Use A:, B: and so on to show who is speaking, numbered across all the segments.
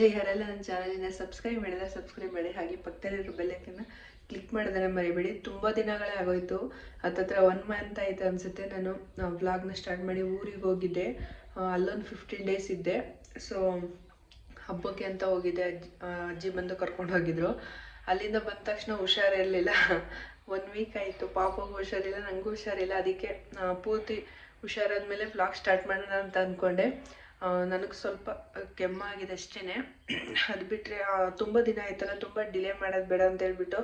A: ಯಾರೆಲ್ಲ ನನ್ನ ಚಾನಲಿನ ಸಬ್ಸ್ಕ್ರೈಬ್ ಮಾಡಿದ್ರೆ ಸಬ್ಸ್ಕ್ರೈಬ್ ಮಾಡಿ. ಹಾಗೆ ಪಕ್ಕದಲ್ಲಿರೋ ಬೆಲ್ಲೈಕನ್ನ ಕ್ಲಿಕ್ ಮಾಡಿದ್ರೆ ಮರಿಬೇಡಿ. ತುಂಬ ದಿನಗಳೇ ಆಗೋಯ್ತು. ಹತ್ತತ್ರ ಒನ್ ಮಂತ್ ಆಯ್ತು ಅನಿಸುತ್ತೆ. ನಾನು ವ್ಲಾಗ್ನ ಸ್ಟಾರ್ಟ್ ಮಾಡಿ ಊರಿಗೆ ಹೋಗಿದ್ದೆ. ಅಲ್ಲೊಂದು ಫಿಫ್ಟೀನ್ ಡೇಸ್ ಇದ್ದೆ. ಸೊ ಹಬ್ಬಕ್ಕೆ ಅಂತ ಹೋಗಿದ್ದೆ. ಅಜ್ಜಿ ಬಂದು ಕರ್ಕೊಂಡು ಹೋಗಿದ್ರು. ಅಲ್ಲಿಂದ ಬಂದ ತಕ್ಷಣ ಹುಷಾರಿರಲಿಲ್ಲ ಒನ್ ವೀಕ್ ಆಯಿತು. ಪಾಪಗೂ ಹುಷಾರಿಲ್ಲ ನನಗೂ ಹುಷಾರಿಲ್ಲ. ಅದಕ್ಕೆ ಪೂರ್ತಿ ಹುಷಾರಾದ ಮೇಲೆ ವ್ಲಾಗ್ ಸ್ಟಾರ್ಟ್ ಮಾಡೋಣ ಅಂತ ಅಂದ್ಕೊಂಡೆ ನನಗೆ ಸ್ವಲ್ಪ ಕೆಮ್ಮಾಗಿದೆ ಅಷ್ಟೇ ಅದು ಬಿಟ್ಟರೆ ತುಂಬ ದಿನ ಆಯ್ತಲ್ಲ, ತುಂಬ ಡಿಲೇ ಮಾಡೋದು ಬೇಡ ಅಂತ ಹೇಳ್ಬಿಟ್ಟು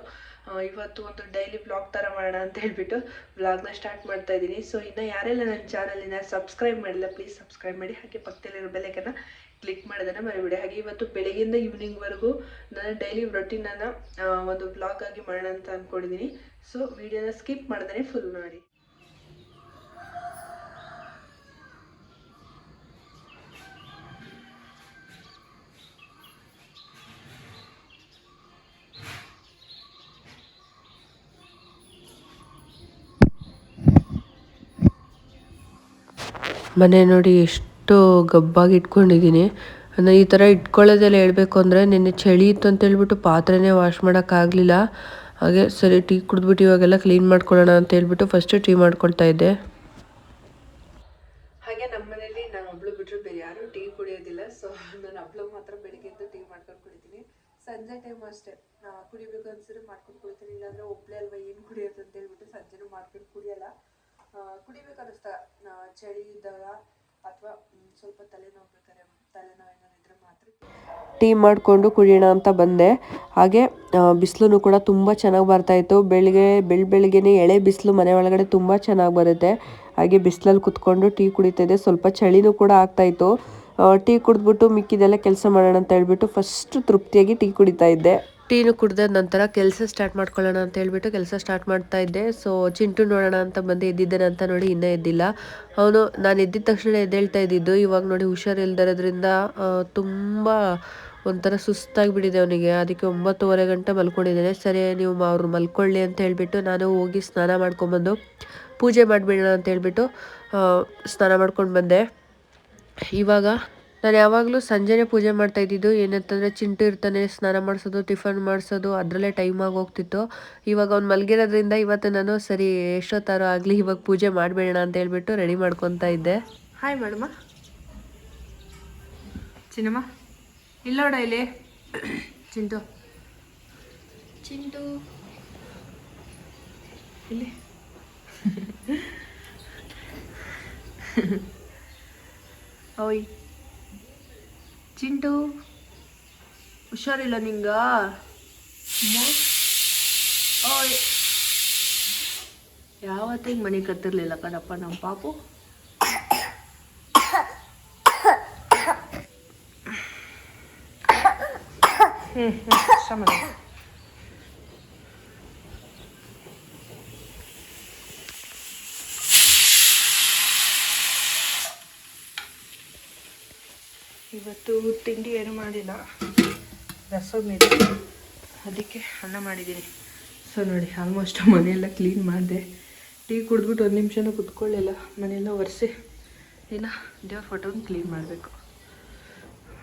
A: ಇವತ್ತು ಒಂದು ಡೈಲಿ ಬ್ಲಾಗ್ ಥರ ಮಾಡೋಣ ಅಂತ ಹೇಳ್ಬಿಟ್ಟು ವ್ಲಾಗ್ನ ಸ್ಟಾರ್ಟ್ ಮಾಡ್ತಾ ಇದ್ದೀನಿ. ಸೊ ಇನ್ನು ಯಾರೆಲ್ಲ ನನ್ನ ಚಾನಲಿನ ಸಬ್ಸ್ಕ್ರೈಬ್ ಮಾಡಿಲ್ಲ ಪ್ಲೀಸ್ ಸಬ್ಸ್ಕ್ರೈಬ್ ಮಾಡಿ. ಹಾಗೆ ಪಕ್ಕದಲ್ಲಿರೋ ಬೆಲೆಕನ್ನು ಕ್ಲಿಕ್ ಮಾಡೋದನ್ನು ಮರಿಬೇಡಿ. ಹಾಗೆ ಇವತ್ತು ಬೆಳಗ್ಗೆಯಿಂದ ಈವ್ನಿಂಗ್ವರೆಗೂ ನನ್ನ ಡೈಲಿ ರೊಟೀನನ್ನು ಒಂದು ಬ್ಲಾಗ್ ಆಗಿ ಮಾಡೋಣ ಅಂತ ಅಂದ್ಕೊಂಡಿದ್ದೀನಿ ಸೊ ವಿಡಿಯೋನ ಸ್ಕಿಪ್ ಮಾಡ್ದೇ ಫುಲ್ ನೋಡಿ.
B: ಮನೆ ನೋಡಿ ಎಷ್ಟು ಗಬ್ಬಾಗಿ ಇಟ್ಕೊಂಡಿದ್ದೀನಿ. ನಾನು ಈ ಥರ ಇಟ್ಕೊಳ್ಳೋದೆಲ್ಲ ಹೇಳಬೇಕು ಅಂದರೆ ನಿನ್ನೆ ಚಳಿ ಇತ್ತು ಅಂತ ಹೇಳ್ಬಿಟ್ಟು ಪಾತ್ರೆನೇ ವಾಶ್ ಮಾಡೋಕ್ಕಾಗಲಿಲ್ಲ ಹಾಗೆ ಸರಿ ಟೀ ಕುಡಿದ್ಬಿಟ್ಟು ಇವಾಗೆಲ್ಲ ಕ್ಲೀನ್ ಮಾಡ್ಕೊಳ್ಳೋಣ ಅಂತ ಹೇಳ್ಬಿಟ್ಟು ಫಸ್ಟು ಟೀ ಮಾಡ್ಕೊಳ್ತಾ ಇದ್ದೆ.
A: ಹಾಗೆ ನಮ್ಮ ಮನೇಲಿ ನಾನು ಒಬ್ಳು ಬಿಟ್ಟರೆ ಬೇರೆ ಯಾರು ಟೀ ಕುಡಿಯೋದಿಲ್ಲ. ಸೊ ನಾನು ಮಾತ್ರ ಬೆಳಿಗ್ಗೆ ಎದ್ದು ಟೀ ಮಾಡ್ಕೊಂಡು ಕುಡಿತೀನಿ. ಸಂಜೆ ಟೈಮ್ ಅಷ್ಟೇ. ಕುಡಿಬೇಕು ಅನ್ಸಿದ್ರೆ ಮಾಡ್ಕೊಂಡು ಕುಡಿತೀನಿ. ಇಲ್ಲಾಂದ್ರೆ ಒಬ್ಳೆ ಅಲ್ವಾ ಏನು ಕುಡಿಯೋದು ಅಂತ ಹೇಳ್ಬಿಟ್ಟು ಸಂಜೆನೂ ಮಾಡ್ಕೊಂಡು ಕುಡಿಯಲ್ಲ. ಆ, ಕುಡಿಬೇಕು ಚಳಿ ಇದ್ದಾಗ ಅಥವಾ ಸ್ವಲ್ಪ ತಲೆನೋವು ಬೇಕಾದ್ರೆ ತಲೆನೋವು ಇದ್ರೆ ಮಾತ್ರ
B: ಟೀ ಮಾಡಿಕೊಂಡು ಕುಡಿಯೋಣ ಅಂತ ಬಂದೆ. ಹಾಗೆ ಬಿಸಿಲು ಕೂಡ ತುಂಬ ಚೆನ್ನಾಗಿ ಬರ್ತಾಯಿತ್ತು ಬೆಳಿಗ್ಗೆ ಬೆಳ್ ಬೆಳಿಗ್ಗೆನೇ ಎಳೆ ಬಿಸಿಲು ಮನೆ ಒಳಗಡೆ ತುಂಬ ಚೆನ್ನಾಗಿ ಬರುತ್ತೆ. ಹಾಗೆ ಬಿಸಿಲಲ್ಲಿ ಕುತ್ಕೊಂಡು ಟೀ ಕುಡಿತಾಯಿದ್ದೆ ಸ್ವಲ್ಪ ಚಳಿನೂ ಕೂಡ ಆಗ್ತಾಯಿತ್ತು ಟೀ ಕುಡಿದ್ಬಿಟ್ಟು ಮಿಕ್ಕಿದೆಲ್ಲ ಕೆಲಸ ಮಾಡೋಣ ಅಂತ ಹೇಳ್ಬಿಟ್ಟು ಫಸ್ಟ್ ತೃಪ್ತಿಯಾಗಿ ಟೀ ಕುಡಿತಾ ಇದ್ದೆ. ಟೀನು ಕುಡ್ದ ನಂತರ ಕೆಲಸ ಸ್ಟಾರ್ಟ್ ಮಾಡ್ಕೊಳ್ಳೋಣ ಅಂತ ಹೇಳ್ಬಿಟ್ಟು ಕೆಲಸ ಸ್ಟಾರ್ಟ್ ಮಾಡ್ತಾ ಇದ್ದೆ. ಸೊ ಚಿಂಟು ನೋಡೋಣ ಅಂತ ಬಂದು ಎದ್ದಿದ್ದಾನೆ ಅಂತ ನೋಡಿ ಇನ್ನೂ ಎದ್ದಿಲ್ಲ. ಅವನು, ನಾನು ಎದ್ದಿದ ತಕ್ಷಣ ಎದ್ದೇಳ್ತಾ ಇದ್ದಿದ್ದು, ಇವಾಗ ನೋಡಿ ಹುಷಾರಿಲ್ದಿರೋದ್ರಿಂದ ತುಂಬ ಒಂಥರ ಸುಸ್ತಾಗಿಬಿಟ್ಟಿದೆ ಅವನಿಗೆ. ಅದಕ್ಕೆ ಒಂಬತ್ತುವರೆ ಗಂಟೆ ಮಲ್ಕೊಂಡಿದ್ದಾನೆ. ಸರಿ, ನೀವು ಅವ್ರು ಮಲ್ಕೊಳ್ಳಿ ಅಂತ ಹೇಳಿಬಿಟ್ಟು ನಾನು ಹೋಗಿ ಸ್ನಾನ ಮಾಡ್ಕೊಂಬಂದು ಪೂಜೆ ಮಾಡಿಬಿಡೋಣ ಅಂತ ಹೇಳ್ಬಿಟ್ಟು ಸ್ನಾನ ಮಾಡ್ಕೊಂಡು ಬಂದೆ. ಇವಾಗ ನಾನು ಯಾವಾಗಲೂ ಸಂಜೆನೆ ಪೂಜೆ ಮಾಡ್ತಾ ಇದ್ದಿದ್ದು ಏನಂತಂದರೆ ಚಿಂಟು ಇರ್ತಾನೆ ಸ್ನಾನ ಮಾಡಿಸೋದು ಟಿಫನ್ ಮಾಡಿಸೋದು ಅದರಲ್ಲೇ ಟೈಮ್ ಆಗಿ ಹೋಗ್ತಿತ್ತು ಇವಾಗ ಅವ್ನು ಮಲಗಿರೋದ್ರಿಂದ ಇವತ್ತು ನಾನು ಸರಿ ಎಷ್ಟೊತ್ತಾರು ಆಗಲಿ ಇವಾಗ ಪೂಜೆ ಮಾಡಬೇಡೋಣ ಅಂತ ಹೇಳ್ಬಿಟ್ಟು ರೆಡಿ ಮಾಡ್ಕೊತಾ ಇದ್ದೆ.
A: ಹಾಯ್ ಮಾಡಮ್ಮ ಚಿನ್ನಮ್ಮ ಇಲ್ಲೋಡ ಇಲ್ಲಿ. ಚಿಂಟು. ಚಿಂಟು. ಇಲ್ಲಿ. ಓಯ್. ಚಿಂಟು? ಹುಷಾರಿಲ್ಲ ನಿಂಗ? ಓಯ್. ಯಾವತ್ತಿಗೆ ಮನೆ ಕತ್ತಿರ್ಲಿಲ್ಲ ಕಣಪ್ಪ ನಮ್ಮ ಪಾಪು. ಹ್ಞೂ ಹ್ಮ್ ಇವತ್ತು ತಿಂಡಿ ಏನು ಮಾಡಿಲ್ಲ. ರಸಮ್ ಇದೆ. ಅದಕ್ಕೆ ಅನ್ನ ಮಾಡಿದ್ದೀನಿ. ಸೊ ನೋಡಿ ಆಲ್ಮೋಸ್ಟ್ ಮನೆಯೆಲ್ಲ ಕ್ಲೀನ್ ಮಾಡಿದೆ. ಟೀ ಕುಡಿದ್ಬಿಟ್ಟು ಒಂದು ನಿಮಿಷನೂ ಕುತ್ಕೊಳ್ಳಿಲ್ಲ. ಮನೆಯೆಲ್ಲ ಒರೆಸಿ. ಇಲ್ಲ, ದೇವ್ರ ಫೋಟೋನ ಕ್ಲೀನ್ ಮಾಡಬೇಕು.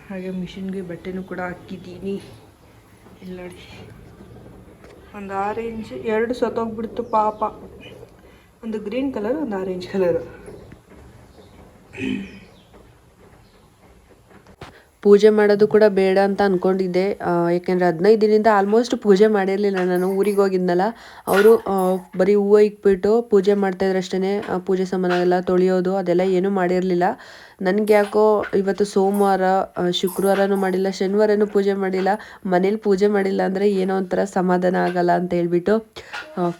A: ಹಾಗೆ ಮಿಷಿನ್ಗೆ ಬಟ್ಟೆನೂ ಕೂಡ ಹಾಕಿದ್ದೀನಿ. ಇಲ್ಲಿ ನೋಡಿ. ಒಂದು ಆರೆಂಜ್ ಎರಡು ಸತ್ತೋಗ್ಬಿಡ್ತು ಪಾಪ. ಒಂದು ಗ್ರೀನ್ ಕಲರ್ ಒಂದು ಆರೆಂಜ್ ಕಲರು
B: ಪೂಜೆ ಮಾಡೋದು ಕೂಡ ಬೇಡ ಅಂತ ಅಂದ್ಕೊಂಡಿದ್ದೆ ಯಾಕೆಂದರೆ ಹದಿನೈದು ದಿನದಿಂದ ಆಲ್ಮೋಸ್ಟ್ ಪೂಜೆ ಮಾಡಿರಲಿಲ್ಲ ನಾನು, ಊರಿಗೆ ಹೋಗಿದ್ನಲ್ಲ. ಅವರು ಬರೀ ಹೂವು ಇಕ್ಬಿಟ್ಟು ಪೂಜೆ ಮಾಡ್ತಾಯಿದ್ರೆ ಅಷ್ಟೇ ಪೂಜೆ ಸಾಮಾನು ಎಲ್ಲ ತೊಳೆಯೋದು, ಅದೆಲ್ಲ ಏನೂ ಮಾಡಿರಲಿಲ್ಲ. ನನಗೆ ಯಾಕೋ ಇವತ್ತು ಸೋಮವಾರ ಶುಕ್ರವಾರನೂ ಮಾಡಿಲ್ಲ, ಶನಿವಾರನೂ ಪೂಜೆ ಮಾಡಿಲ್ಲ. ಮನೇಲಿ ಪೂಜೆ ಮಾಡಿಲ್ಲ ಅಂದರೆ ಏನೋ ಒಂಥರ ಸಮಾಧಾನ ಆಗಲ್ಲ ಅಂತ ಹೇಳ್ಬಿಟ್ಟು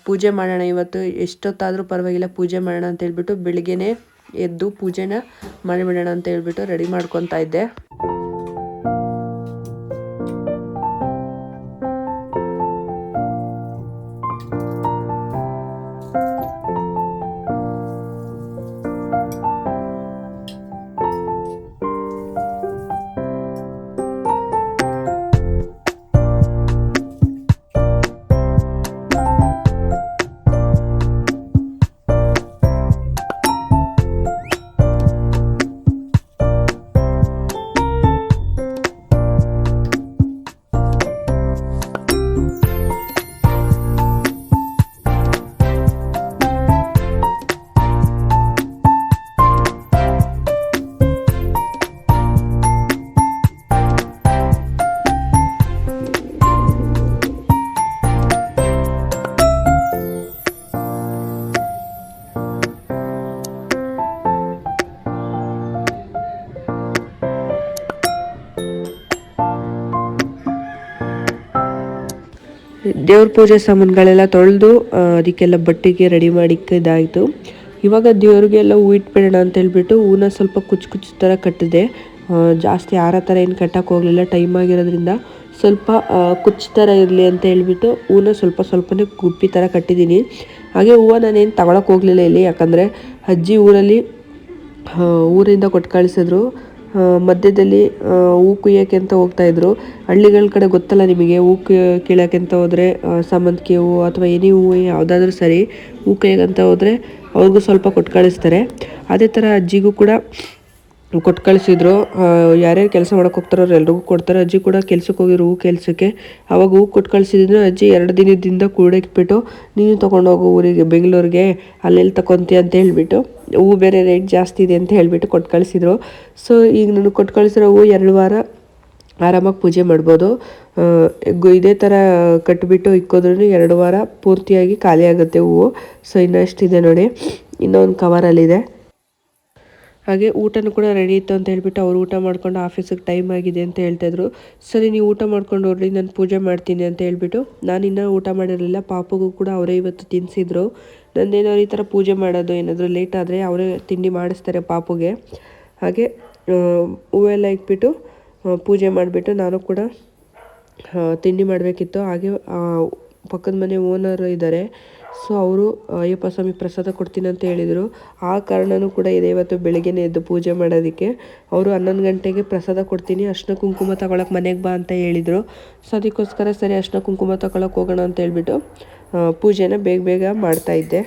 B: ಪೂಜೆ ಮಾಡೋಣ ಇವತ್ತು. ಎಷ್ಟೊತ್ತಾದರೂ ಪರವಾಗಿಲ್ಲ, ಪೂಜೆ ಮಾಡೋಣ ಅಂತ ಹೇಳ್ಬಿಟ್ಟು ಬೆಳಿಗ್ಗೆನೇ ಎದ್ದು ಪೂಜೆನ ಮಾಡಿಬಿಡೋಣ ಅಂತ ಹೇಳ್ಬಿಟ್ಟು ರೆಡಿ ಮಾಡ್ಕೊತಾ ಇದ್ದೆ. ದೇವ್ರ ಪೂಜೆ ಸಾಮಾನುಗಳೆಲ್ಲ ತೊಳೆದು ಅದಕ್ಕೆಲ್ಲ ಬಟ್ಟೆಗೆ ರೆಡಿ ಮಾಡಿ ಇದಾಯಿತು ಇವಾಗ ದೇವ್ರಿಗೆಲ್ಲ ಹೂ ಇಟ್ಬಿಡೋಣ ಅಂತ ಹೇಳ್ಬಿಟ್ಟು ಹೂನ ಸ್ವಲ್ಪ ಕುಚ್ಚು ಕುಚ್ಚು ಥರ ಕಟ್ಟಿದೆ. ಜಾಸ್ತಿ ಯಾರ ಥರ ಏನು ಕಟ್ಟಕ್ಕೆ ಹೋಗಲಿಲ್ಲ ಟೈಮ್ ಆಗಿರೋದ್ರಿಂದ ಸ್ವಲ್ಪ ಕುಚ್ ಕುಚ್ಚು ಥರ ಇರಲಿ ಅಂತ ಹೇಳ್ಬಿಟ್ಟು ಹೂನ ಸ್ವಲ್ಪ ಸ್ವಲ್ಪನೇ ಗುಪ್ಪಿ ಥರ ಕಟ್ಟಿದ್ದೀನಿ. ಹಾಗೆ ಹೂವು ನಾನೇನು ತಗೊಳಕ್ಕೆ ಹೋಗಲಿಲ್ಲ ಇಲ್ಲಿ, ಯಾಕಂದರೆ ಅಜ್ಜಿ ಊರಲ್ಲಿ ಊರಿಂದ ಕೊಟ್ಟು ಕಳಿಸಿದ್ರು ಮಧ್ಯದಲ್ಲಿ ಹೂ ಕುಯ್ಯೋಕ್ಕೆ ಅಂತ ಹೋಗ್ತಾ ಇದ್ರು. ಹಳ್ಳಿಗಳ ಕಡೆ ಗೊತ್ತಲ್ಲ ನಿಮಗೆ, ಹೂ ಕೀಳಕ್ಕೆ ಅಂತ ಹೋದರೆ ಸಾಮಂತಿಗೆ ಹೂವು ಅಥವಾ ಎನಿ ಹೂವು ಯಾವುದಾದ್ರೂ ಸರಿ, ಹೂ ಕೈಯಕ್ಕಂತ ಹೋದರೆ, ಅವ್ರಿಗೂ ಸ್ವಲ್ಪ ಕೊಟ್ಟು ಕಳಿಸ್ತಾರೆ ಅದೇ ಥರ ಅಜ್ಜಿಗೂ ಕೂಡ ಕೊಟ್ಟು ಕಳಿಸಿದ್ರು. ಯಾರ್ಯಾರು ಕೆಲಸ ಮಾಡೋಕೆ ಹೋಗ್ತಾರೋ ಎಲ್ರಿಗೂ ಕೊಡ್ತಾರೆ. ಅಜ್ಜಿ ಕೂಡ ಕೆಲ್ಸಕ್ಕೆ ಹೋಗಿರು ಹೂ ಕೆಲಸಕ್ಕೆ. ಅವಾಗ ಹೂ ಕೊಟ್ಟು ಕಳಿಸಿದ್ರು. ಅಜ್ಜಿ ಎರಡು ದಿನದಿಂದ ಕೂಡಕ್ಬಿಟ್ಟು ನೀನು ತೊಗೊಂಡೋಗು ಊರಿಗೆ, ಬೆಂಗಳೂರಿಗೆ. ಅಲ್ಲೆಲ್ಲಿ ತಗೊಂತಿ ಅಂತ ಹೇಳಿಬಿಟ್ಟು, ಹೂ ಬೇರೆ ರೇಟ್ ಜಾಸ್ತಿ ಇದೆ ಅಂತ ಹೇಳಿಬಿಟ್ಟು ಕೊಟ್ಟು ಕಳಿಸಿದ್ರು. ಸೊ ಈಗ ನನಗೆ ಕೊಟ್ಟು ಕಳಿಸಿರೋ ಹೂ ಎರಡು ವಾರ ಆರಾಮಾಗಿ ಪೂಜೆ ಮಾಡ್ಬೋದು. ಇದೇ ಥರ ಕಟ್ಟಿಬಿಟ್ಟು ಇಕ್ಕೋದ್ರೂ ಎರಡು ವಾರ ಪೂರ್ತಿಯಾಗಿ ಖಾಲಿ ಆಗುತ್ತೆ ಹೂವು. ಸೊ ಇನ್ನಷ್ಟಿದೆ ನೋಡಿ. ಇನ್ನೊಂದು ಕವರಲ್ಲಿದೆ ಹಾಗೆ ಊಟನೂ ಕೂಡ ರೆಡಿ ಇತ್ತು ಅಂತ ಹೇಳಿಬಿಟ್ಟು ಅವ್ರು ಊಟ ಮಾಡ್ಕೊಂಡು ಆಫೀಸಿಗೆ ಟೈಮ್ ಆಗಿದೆ ಅಂತ ಹೇಳ್ತಾಯಿದ್ರು ಸರಿ, ನೀವು ಊಟ ಮಾಡ್ಕೊಂಡು ಹೋಗ್ರಿ, ನಾನು ಪೂಜೆ ಮಾಡ್ತೀನಿ ಅಂತ ಹೇಳಿಬಿಟ್ಟು ನಾನು ಇನ್ನೂ ಊಟ ಮಾಡಿರಲಿಲ್ಲ, ಪಾಪಗೂ ಕೂಡ ಅವರೇ ಇವತ್ತು ತಿನ್ನಿಸಿದ್ರು ನಂದೇನಾದ್ರು ಈ ಥರ ಪೂಜೆ ಮಾಡೋದು ಏನಾದರೂ ಲೇಟ್ ಆದರೆ ಅವರೇ ತಿಂಡಿ ಮಾಡಿಸ್ತಾರೆ ಪಾಪುಗೆ. ಹಾಗೆ ಹೂವೆಲ್ಲ ಇಟ್ಬಿಟ್ಟು ಪೂಜೆ ಮಾಡಿಬಿಟ್ಟು ನಾನು ಕೂಡ ತಿಂಡಿ ಮಾಡಬೇಕಿತ್ತು. ಹಾಗೆ ಪಕ್ಕದ ಮನೆ ಓನರ್ ಇದ್ದಾರೆ ಸೊ ಅವರು ಅಯ್ಯಪ್ಪ ಸ್ವಾಮಿ ಪ್ರಸಾದ ಕೊಡ್ತೀನಿ ಅಂತ ಹೇಳಿದರು. ಆ ಕಾರಣನೂ ಕೂಡ ಇದೆ ಇವತ್ತು ಬೆಳಗ್ಗೆನೇ ಎದ್ದು ಪೂಜೆ ಮಾಡೋದಕ್ಕೆ. ಅವರು ಹನ್ನೊಂದು ಗಂಟೆಗೆ ಪ್ರಸಾದ ಕೊಡ್ತೀನಿ. ಅರ್ಶಿನ ಕುಂಕುಮ ತಗೊಳಕ್ಕೆ ಮನೆಗೆ ಬಾ ಅಂತ ಹೇಳಿದರು. ಸೊ ಅದಕ್ಕೋಸ್ಕರ ಸರಿ ಅರ್ಶಿನ ಕುಂಕುಮ ತಗೊಳಕ್ಕೆ ಹೋಗೋಣ ಅಂತ ಹೇಳಿಬಿಟ್ಟು ಪೂಜೆನ ಬೇಗ ಬೇಗ ಮಾಡ್ತಾ ಇದ್ದೆ.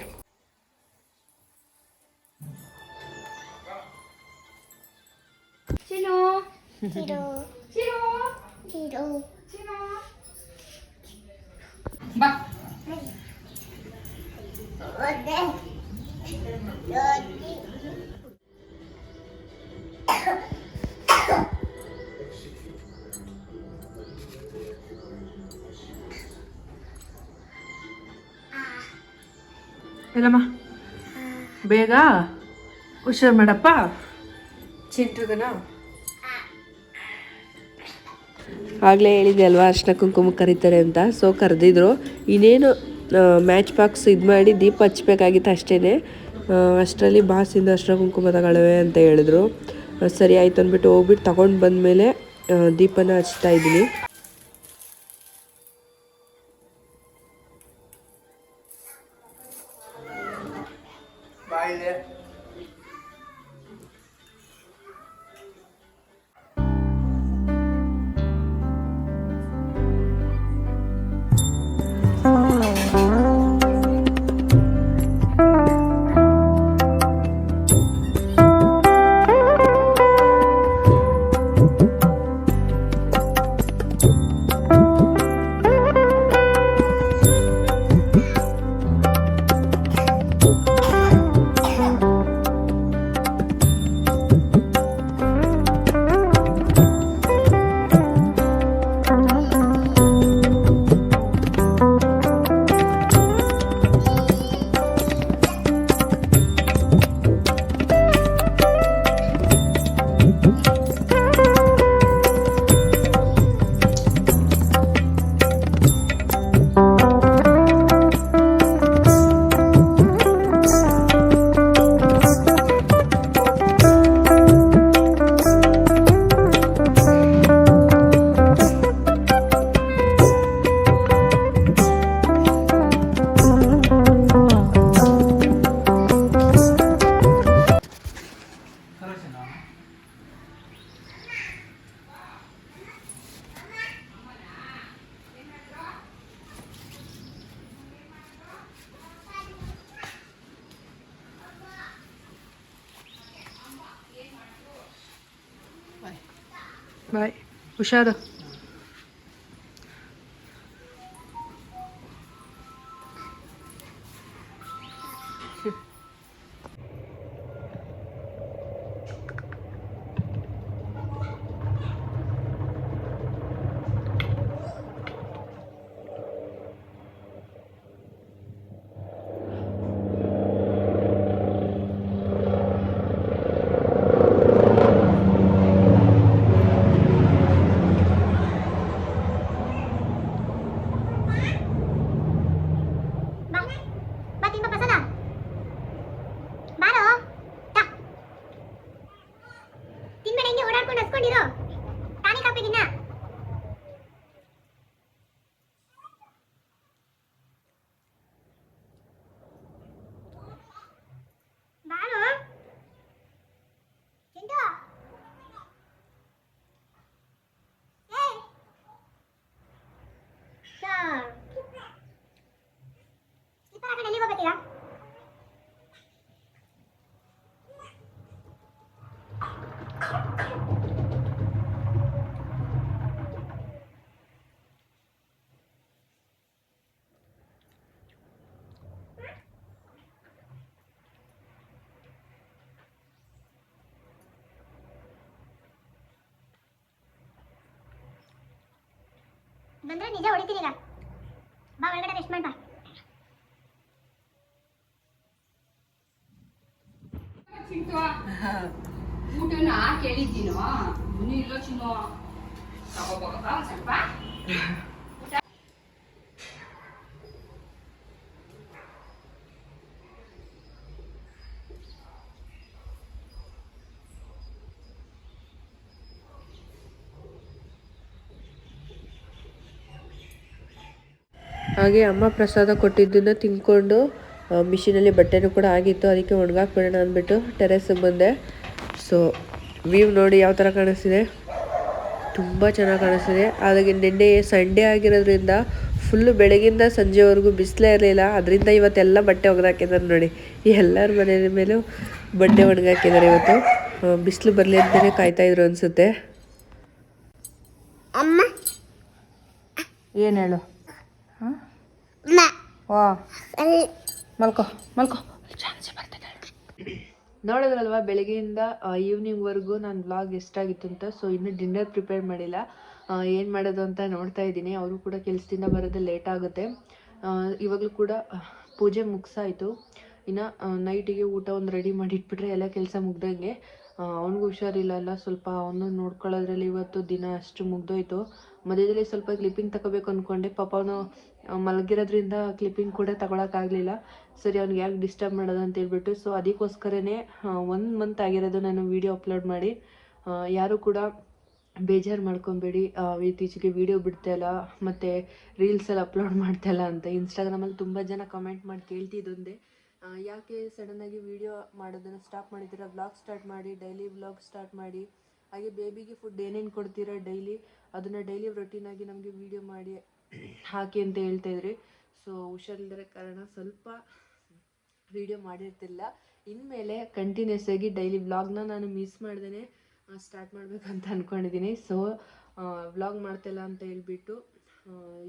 A: ಏನಮ್ಮ ಬೇಗ? ಹುಷಾರ್ ಮಾಡಪ್ಪ? ಚಿಂಟ್ರಗನ
B: ಆಗಲೇ ಹೇಳಿದ್ದೆ ಅಲ್ವಾ ಅರ್ಶಿನ ಕುಂಕುಮ ಕರೀತಾರೆ ಅಂತ? ಸೊ ಕರೆದಿದ್ರು. ಇನ್ನೇನು ಮ್ಯಾಚ್ ಬಾಕ್ಸ್ ಇದು ಮಾಡಿ ದೀಪ ಹಚ್ಬೇಕಾಗಿತ್ತು ಅಷ್ಟೇ ಅಷ್ಟರಲ್ಲಿ ಬಾಸಿಂದ ಅರ್ಶಿನ ಕುಂಕುಮ ತಗೊಳ್ಳವೆ ಅಂತ ಹೇಳಿದ್ರು. ಸರಿ, ಆಯ್ತು ಅಂದ್ಬಿಟ್ಟು ಹೋಗ್ಬಿಟ್ಟು ತಗೊಂಡು ಬಂದಮೇಲೆ ದೀಪನ ಹಚ್ತಾ ಇದ್ದೀನಿ.
A: ಬಾಯ್. ಹುಷಾರು.
C: 行动 ಬಂದ್ರೆ ನಿಜ ಹೊಡಿತೀನಿ ಈಗ. ಬಾ, ಒಳಗಡೆ ರೆಸ್ಟ್ ಮಾಡಿ ಬಾ.
D: ಊಟನ ಕೇಳಿದ್ದೀನೋ? ಇನ್ನೂ ಇಲ್ಲೋ ಚಿನ್ನೋ ತಗೋಬೋಗಪ್ಪ ಒಂದ್ ಸ್ವಲ್ಪ.
B: ಹಾಗೆ ಅಮ್ಮ ಪ್ರಸಾದ ಕೊಟ್ಟಿದ್ದನ್ನು ತಿಂದ್ಕೊಂಡು ಮಿಷಿನಲ್ಲಿ ಬಟ್ಟೆನೂ ಕೂಡ ಆಗಿತ್ತು. ಅದಕ್ಕೆ ಒಣಗಾಕ್ಬಿಡೋಣ ಅಂದ್ಬಿಟ್ಟು ಟೆರೆಸ್ಗೆ ಬಂದೆ. ಸೊ ವ್ಯೂ ನೋಡಿ ಯಾವ ಥರ ಕಾಣಿಸ್ತಿದೆ. ತುಂಬ ಚೆನ್ನಾಗಿ ಕಾಣಿಸ್ತಿದೆ. ಹಾಗಾಗಿ ನಿನ್ನೆ ಸಂಡೇ ಆಗಿರೋದ್ರಿಂದ ಫುಲ್ಲು ಬೆಳಗಿಂದ ಸಂಜೆವರೆಗೂ ಬಿಸಿಲೇ ಇರಲಿಲ್ಲ. ಅದರಿಂದ ಇವತ್ತೆಲ್ಲ ಬಟ್ಟೆ ಒಗೆದಾಕಿದ್ದಾರೆ ನೋಡಿ. ಎಲ್ಲರ ಮನೆ ಮೇಲೂ ಬಟ್ಟೆ ಒಣಗಾಕಿದ್ದಾರೆ ಇವತ್ತು. ಬಿಸಿಲು ಬರಲಿ ಅಂತಲೇ ಕಾಯ್ತಾ ಇದ್ರು ಅನಿಸುತ್ತೆ.
C: ಅಮ್ಮ
A: ಏನು ಹೇಳು? ಮಲ್ಕೋ ಮಲ್ಕೋ. ಚಾನ್ಸ್ ಬರ್ತದೆ. ನೋಡಿದ್ರಲ್ವಾ ಬೆಳಗ್ಗೆಯಿಂದ ಈವ್ನಿಂಗ್ವರೆಗೂ ನಾನು ವ್ಲಾಗ್ ಎಷ್ಟಾಗಿತ್ತು ಅಂತ ಸೊ ಇನ್ನೂ ಡಿನ್ನರ್ ಪ್ರಿಪೇರ್ ಮಾಡಿಲ್ಲ. ಏನು ಮಾಡೋದು ಅಂತ ನೋಡ್ತಾ ಇದ್ದೀನಿ. ಅವರು ಕೂಡ ಕೆಲಸದಿಂದ ಬರೋದು ಲೇಟ್ ಆಗುತ್ತೆ. ಇವಾಗಲೂ ಕೂಡ ಪೂಜೆ ಮುಗಿಸಾಯಿತು. ಇನ್ನು ನೈಟಿಗೆ ಊಟ ಒಂದು ರೆಡಿ ಮಾಡಿ ಇಟ್ಬಿಟ್ರೆ ಎಲ್ಲ ಕೆಲಸ ಮುಗ್ದಂಗೆ. ಅವನಿಗೂ ಹುಷಾರಿಲ್ಲ ಅಲ್ಲ ಸ್ವಲ್ಪ ಅವನು ನೋಡ್ಕೊಳ್ಳೋದ್ರಲ್ಲಿ ಇವತ್ತು ದಿನ ಅಷ್ಟು ಮುಗ್ದೋಯ್ತು. ಮಧ್ಯದಲ್ಲಿ ಸ್ವಲ್ಪ ಕ್ಲಿಪ್ಪಿಂಗ್ ತಗೋಬೇಕು ಅಂದ್ಕೊಂಡೆ ಪಾಪ ಅವನು ಮಲಗಿರೋದ್ರಿಂದ ಕ್ಲಿಪ್ಪಿಂಗ್ ಕೂಡ ತಗೊಳಕ್ಕಾಗಲಿಲ್ಲ ಸರಿ, ಅವ್ನಿಗೆ ಯಾಕೆ ಡಿಸ್ಟರ್ಬ್ ಮಾಡೋದು ಅಂತ ಹೇಳ್ಬಿಟ್ಟು ಸೊ ಅದಕ್ಕೋಸ್ಕರನೇ ಒಂದು ಮಂತ್ ಆಗಿರೋದು ನಾನು ವೀಡಿಯೋ ಅಪ್ಲೋಡ್ ಮಾಡಿ. ಯಾರು ಕೂಡ ಬೇಜಾರು ಮಾಡ್ಕೊಬೇಡಿ. ಇತ್ತೀಚೆಗೆ ವೀಡಿಯೋ ಬಿಡ್ತಾಯಿಲ್ಲ ಮತ್ತು ರೀಲ್ಸಲ್ಲಿ ಅಪ್ಲೋಡ್ ಮಾಡ್ತಾಯಿಲ್ಲ ಅಂತ. ಇನ್ಸ್ಟಾಗ್ರಾಮಲ್ಲಿ ತುಂಬ ಜನ ಕಮೆಂಟ್ ಮಾಡಿ ಕೇಳ್ತಿದ್ದೊಂದೇ. ಯಾಕೆ ಸಡನ್ನಾಗಿ ವೀಡಿಯೋ ಮಾಡೋದನ್ನು ಸ್ಟಾಪ್ ಮಾಡಿದ್ದೀರ? ವ್ಲಾಗ್ ಸ್ಟಾರ್ಟ್ ಮಾಡಿ ಡೈಲಿ ವ್ಲಾಗ್ ಸ್ಟಾರ್ಟ್ ಮಾಡಿ. ಹಾಗೆ ಬೇಬಿಗೆ ಫುಡ್ ಏನೇನು ಕೊಡ್ತೀರಾ ಡೈಲಿ ಅದನ್ನು ಡೈಲಿ ರೊಟೀನಾಗಿ ನಮಗೆ ವೀಡಿಯೋ ಮಾಡಿ. ಹಾಕಿ ಅಂತ ಹೇಳ್ತಾ ಇದ್ರಿ. ಸೊ ಹುಷಾರಿಲ್ಲದ ಕಾರಣ ಸ್ವಲ್ಪ ವಿಡಿಯೋ ಮಾಡಿರ್ತಿಲ್ಲ. ಇನ್ಮೇಲೆ ಕಂಟಿನ್ಯೂಸ್ ಆಗಿ ಡೈಲಿ ವ್ಲಾಗ್ನ ನಾನು ಮಿಸ್ ಮಾಡ್ದೇ ಸ್ಟಾರ್ಟ್ ಮಾಡಬೇಕಂತ ಅಂದ್ಕೊಂಡಿದ್ದೀನಿ ಸೊ ವ್ಲಾಗ್ ಮಾಡ್ತಿಲ್ಲ ಅಂತ ಹೇಳ್ಬಿಟ್ಟು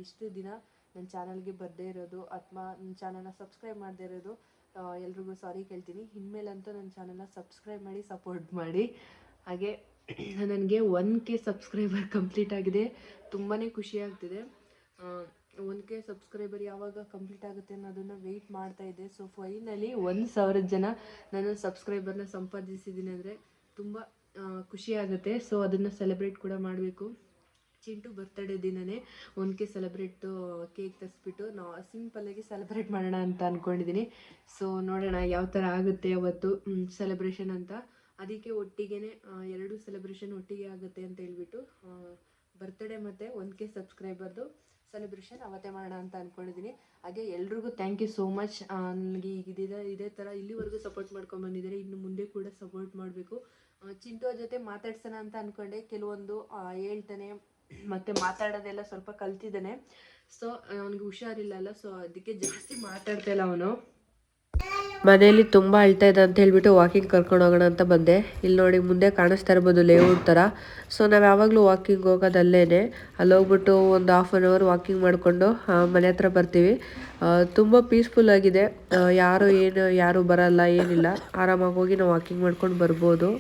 A: ಇಷ್ಟು ದಿನ ನನ್ನ ಚಾನಲ್ಗೆ ಬರದೇ ಇರೋದು ಅಥವಾ ನನ್ನ ಚಾನಲ್ನ ಸಬ್ಸ್ಕ್ರೈಬ್ ಮಾಡದೇ ಇರೋದು ಎಲ್ರಿಗೂ ಸಾರಿ ಕೇಳ್ತೀನಿ. ಇನ್ಮೇಲಂತೂ ನನ್ನ ಚಾನಲ್ನ ಸಬ್ಸ್ಕ್ರೈಬ್ ಮಾಡಿ ಸಪೋರ್ಟ್ ಮಾಡಿ. ಹಾಗೆ, ನನಗೆ ಒನ್ ಕೆ ಸಬ್ಸ್ಕ್ರೈಬರ್ ಕಂಪ್ಲೀಟ್ ಆಗಿದೆ. ತುಂಬಾ ಖುಷಿ ಆಗ್ತಿದೆ. ಒನ್ ಕೆ ಸಬ್ಸ್ಕ್ರೈಬರ್ ಯಾವಾಗ ಕಂಪ್ಲೀಟ್ ಆಗುತ್ತೆ ಅನ್ನೋದನ್ನು ವೆಯ್ಟ್ ಮಾಡ್ತಾ ಇದ್ದೆ. ಸೊ ಫೈನಲಿ ಒಂದು ಸಾವಿರ ಜನ ನಾನು ಸಬ್ಸ್ಕ್ರೈಬರ್ನ ಸಂಪಾದಿಸಿದ್ದೀನಿ ಅಂದರೆ ತುಂಬ ಖುಷಿ ಆಗುತ್ತೆ. ಸೊ ಅದನ್ನು ಸೆಲೆಬ್ರೇಟ್ ಕೂಡ ಮಾಡಬೇಕು. ಚಿಂಟು ಬರ್ತಡೇ ದಿನವೇ ಒನ್ ಕೆ ಸೆಲೆಬ್ರೇಟ್ ಕೇಕ್ ತರಿಸ್ಬಿಟ್ಟು ನಾವು ಸಿಂಪಲ್ಲಾಗಿ ಸೆಲೆಬ್ರೇಟ್ ಮಾಡೋಣ ಅಂತ ಅಂದ್ಕೊಂಡಿದ್ದೀನಿ ಸೊ ನೋಡೋಣ ಯಾವ ಥರ ಆಗುತ್ತೆ ಅವತ್ತು ಸೆಲೆಬ್ರೇಷನ್ ಅಂತ. ಅದಕ್ಕೆ ಒಟ್ಟಿಗೆ ಎರಡು ಸೆಲೆಬ್ರೇಷನ್ ಒಟ್ಟಿಗೆ ಆಗುತ್ತೆ ಅಂತ ಹೇಳ್ಬಿಟ್ಟು ಬರ್ತಡೇ ಮತ್ತು ಒನ್ ಕೆ ಸಬ್ಸ್ಕ್ರೈಬರ್ದು ಸೆಲೆಬ್ರೇಷನ್ ಅವತ್ತೇ ಮಾಡೋಣ ಅಂತ ಅಂದ್ಕೊಂಡಿದ್ದೀನಿ ಹಾಗೆ ಎಲ್ರಿಗೂ ಥ್ಯಾಂಕ್ ಯು ಸೋ ಮಚ್ ನನಗೆ ಈಗ ಇದೇ ಇದೇ ಥರ ಇಲ್ಲಿವರೆಗೂ ಸಪೋರ್ಟ್ ಮಾಡ್ಕೊಂಡು ಬಂದಿದ್ದಾರೆ. ಇನ್ನು ಮುಂದೆ ಕೂಡ ಸಪೋರ್ಟ್ ಮಾಡಬೇಕು. ಚಿಂಟು ಜೊತೆ ಮಾತಾಡ್ಸೋಣ ಅಂತ ಅಂದ್ಕೊಂಡೆ ಕೆಲವೊಂದು ಹೇಳ್ತಾನೆ. ಮತ್ತು ಮಾತಾಡೋದೆಲ್ಲ ಸ್ವಲ್ಪ ಕಲ್ತಿದ್ದಾನೆ. ಸೊ ಅವನಿಗೆ ಹುಷಾರಿಲ್ಲ ಅಲ್ಲ. ಸೊ ಅದಕ್ಕೆ ಜಾಸ್ತಿ ಮಾತಾಡ್ತಾ ಇಲ್ಲ ಅವನು.
B: ಮನೆಯಲ್ಲಿ ತುಂಬ ಅಳ್ತಾ ಇದೆ ಅಂತ ಹೇಳ್ಬಿಟ್ಟು ವಾಕಿಂಗ್ ಕರ್ಕೊಂಡು ಹೋಗೋಣ ಅಂತ ಬಂದೆ. ಇಲ್ಲಿ ನೋಡಿ ಮುಂದೆ ಕಾಣಿಸ್ತಾ ಇರ್ಬೋದು ಲೇಔಟ್ ಥರ ಸೊ ನಾವು ಯಾವಾಗಲೂ ವಾಕಿಂಗ್ ಹೋಗೋದಲ್ಲೇ ಅಲ್ಲಿ ಹೋಗ್ಬಿಟ್ಟು ಒಂದು ಹಾಫ್ ಆನ್ ಅವರ್ ವಾಕಿಂಗ್ ಮಾಡಿಕೊಂಡು ಮನೆ ಹತ್ರ ಬರ್ತೀವಿ. ತುಂಬ ಪೀಸ್ಫುಲ್ ಆಗಿದೆ. ಯಾರು ಏನು, ಯಾರು ಬರಲ್ಲ, ಏನಿಲ್ಲ. ಆರಾಮಾಗಿ ಹೋಗಿ ನಾವು ವಾಕಿಂಗ್ ಮಾಡ್ಕೊಂಡು ಬರ್ಬೋದು.